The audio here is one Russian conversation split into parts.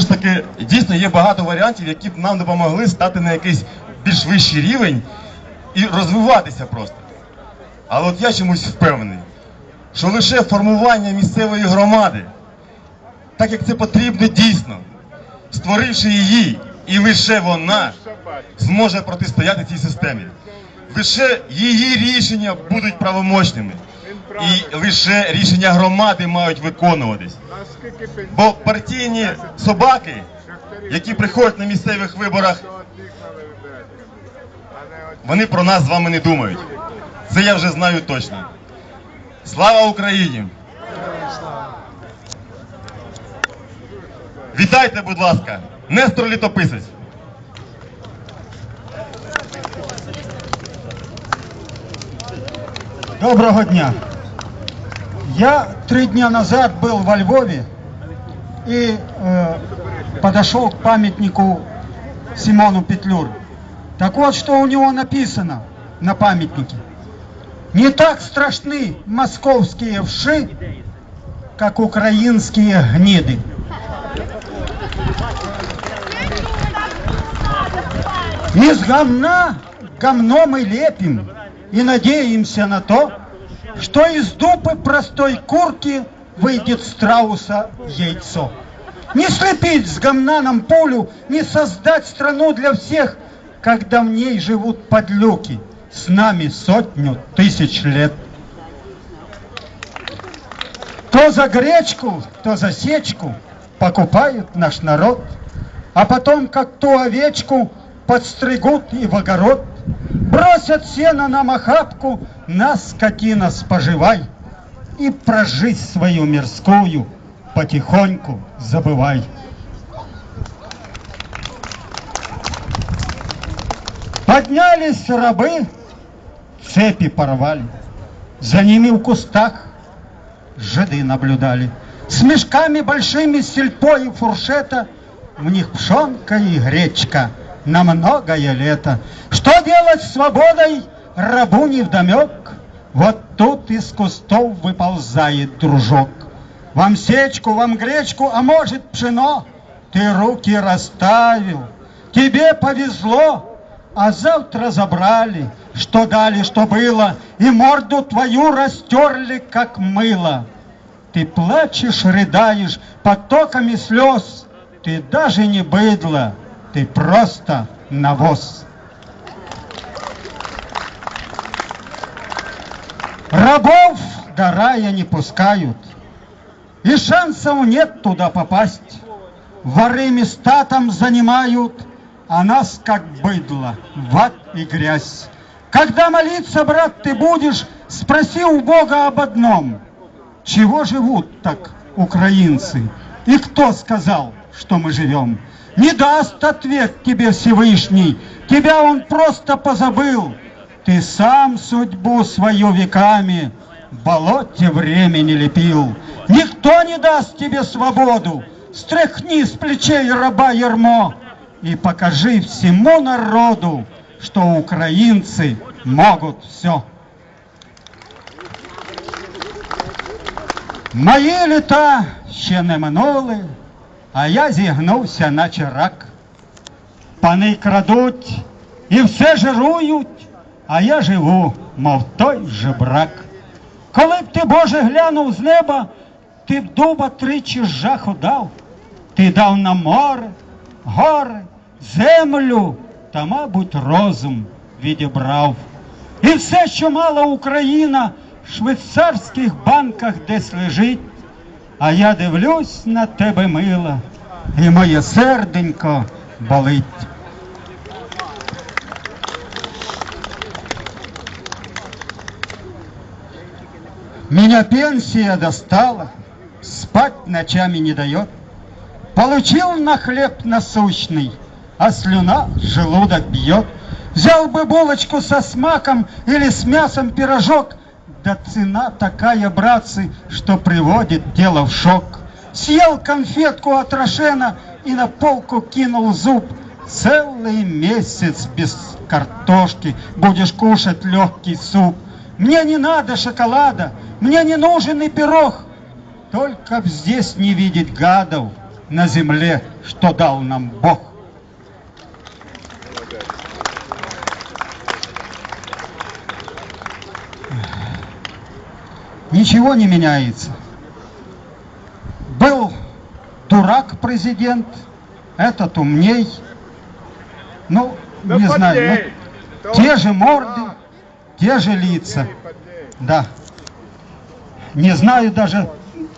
Ж таки, дійсно є багато варіантів, які б нам допомогли стати на якийсь більш вищий рівень і розвиватися просто. Але от я чомусь впевнений, що лише формування місцевої громади, так як це потрібно дійсно, створивши її, і лише вона зможе протистояти цій системі. Лише її рішення будуть правомочними. І лише рішення громади мають виконуватись. Бо партійні собаки, які приходять на місцевих виборах, вони про нас з вами не думають. Це я вже знаю точно. Слава Україні! Вітайте, будь ласка, Нестор Літописець. Доброго дня. Я три дня назад был во Львове и э, подошел к памятнику Симону Петлюру. Так вот, что у него написано на памятнике. Не так страшны московские вши, как украинские гниды. Из говна говно мы лепим и надеемся на то, что из дупы простой курки выйдет страуса яйцо. Не слепить с говна нам пулю, не создать страну для всех, когда в ней живут подлюки, с нами сотню тысяч лет. То за гречку, то за сечку покупают наш народ, а потом, как ту овечку, подстригут и в огород. Бросят сено нам охапку, нас, скотина, споживай, и про жизнь свою мирскую потихоньку забывай. Поднялись рабы, цепи порвали, за ними в кустах жиды наблюдали. С мешками большими сельпо и фуршета, в них пшенка и гречка на многое лето. Что делать с свободой, рабу невдомек? Вот тут из кустов выползает дружок. Вам сечку, вам гречку, а может пшено? Ты руки расставил, тебе повезло, а завтра забрали, что дали, что было, и морду твою растерли, как мыло. Ты плачешь, рыдаешь потоками слез, ты даже не быдло, ты просто навоз. Рабов до рая не пускают, и шансов нет туда попасть. Воры места там занимают, а нас, как быдло, в ад и грязь. Когда молиться, брат, ты будешь, спроси у Бога об одном. Чего живут так украинцы? И кто сказал, что мы живем? Не даст ответ тебе Всевышний, тебя он просто позабыл. Ты сам судьбу свою веками в болоте времени лепил. Никто не даст тебе свободу. Стряхни с плечей раба ермо и покажи всему народу, что украинцы могут все. Мої літа ще не минули, а я зігнувся, наче рак. Пани крадуть і все жирують, А я живу, мов той жебрак. Коли б ти, Боже, глянув з неба, ти б дуба тричі жаху дав. Ти дав нам море, гори, землю та, мабуть, розум відібрав. І все, що мала Україна, в швейцарських банках десь лежить. А я дивлюсь на тебе, мила, і моє серденько болить. Меня пенсия достала, спать ночами не дает. Получил на хлеб насущный, а слюна желудок бьет. Взял бы булочку со смаком или с мясом пирожок, да цена такая, братцы, что приводит дело в шок. Съел конфетку от Рошена и на полку кинул зуб. Целый месяц без картошки будешь кушать легкий суп. Мне не надо шоколада, мне не нужен и пирог. Только б здесь не видеть гадов, на земле, что дал нам Бог. Ничего не меняется. Был дурак президент, этот умней. Ну, Да не знаю, ну, те же морды, те же лица. Да. Не знаю даже,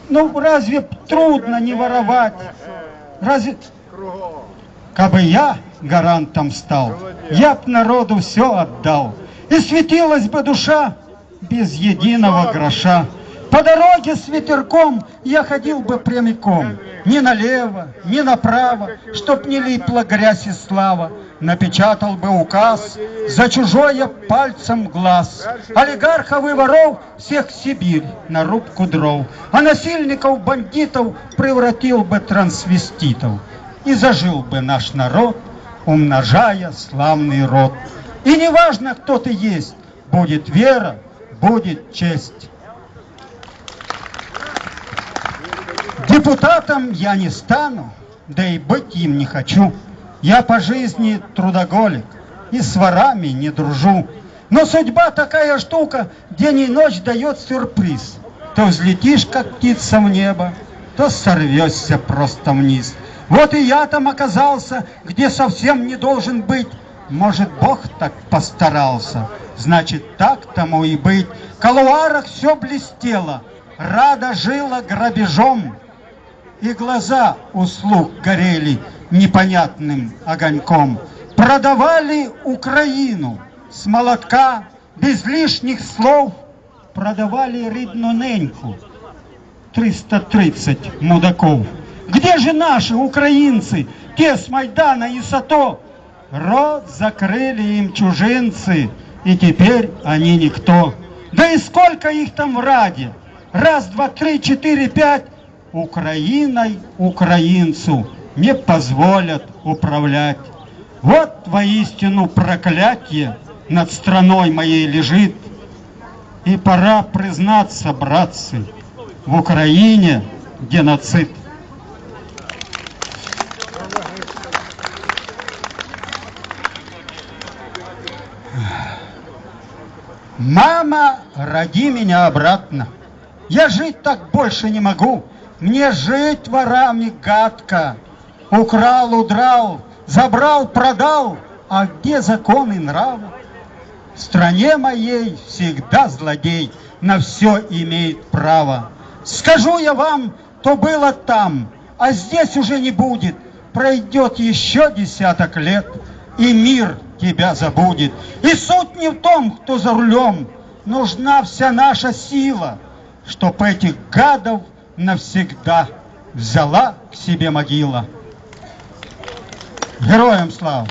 ну разве трудно не воровать? Разве, кабы я гарантом стал, я б народу все отдал. И светилась бы душа без единого гроша. По дороге с ветерком я ходил бы прямиком, ни налево, ни направо, чтоб не липла грязь и слава. Напечатал бы указ за чужое пальцем глаз. Олигархов и воров всех в Сибирь на рубку дров. А насильников, бандитов превратил бы трансвеститов. И зажил бы наш народ, умножая славный род. И неважно, кто ты есть, будет вера, будет честь. Депутатом я не стану, да и быть им не хочу. Я по жизни трудоголик и с ворами не дружу. Но судьба такая штука, день и ночь дает сюрприз. То взлетишь, как птица в небо, то сорвешься просто вниз. Вот и я там оказался, где совсем не должен быть. Может, Бог так постарался, значит, так тому и быть. В колуарах все блестело, рада жила грабежом, и глаза у слуг горели непонятным огоньком. Продавали Украину с молотка, без лишних слов. Продавали рідну неньку, 330 мудаков. Где же наши украинцы, те с Майдана и Сато? Рот закрыли им чужинцы, и теперь они никто. Да и сколько их там в Раде? Раз, два, три, четыре, пять. Украиной украинцу не позволят управлять. Вот воистину проклятие над страной моей лежит. И пора признаться, братцы, в Украине геноцид. Мама, роди меня обратно. Я жить так больше не могу. Мне жить ворами гадко. Украл, удрал, забрал, продал. А где закон и нрав? В стране моей всегда злодей на все имеет право. Скажу я вам, то было там, а здесь уже не будет. Пройдет еще десяток лет, и мир тебя забудет. И суть не в том, кто за рулем. Нужна вся наша сила, чтоб этих гадов навсегда взяла к себе могила. Героям слава!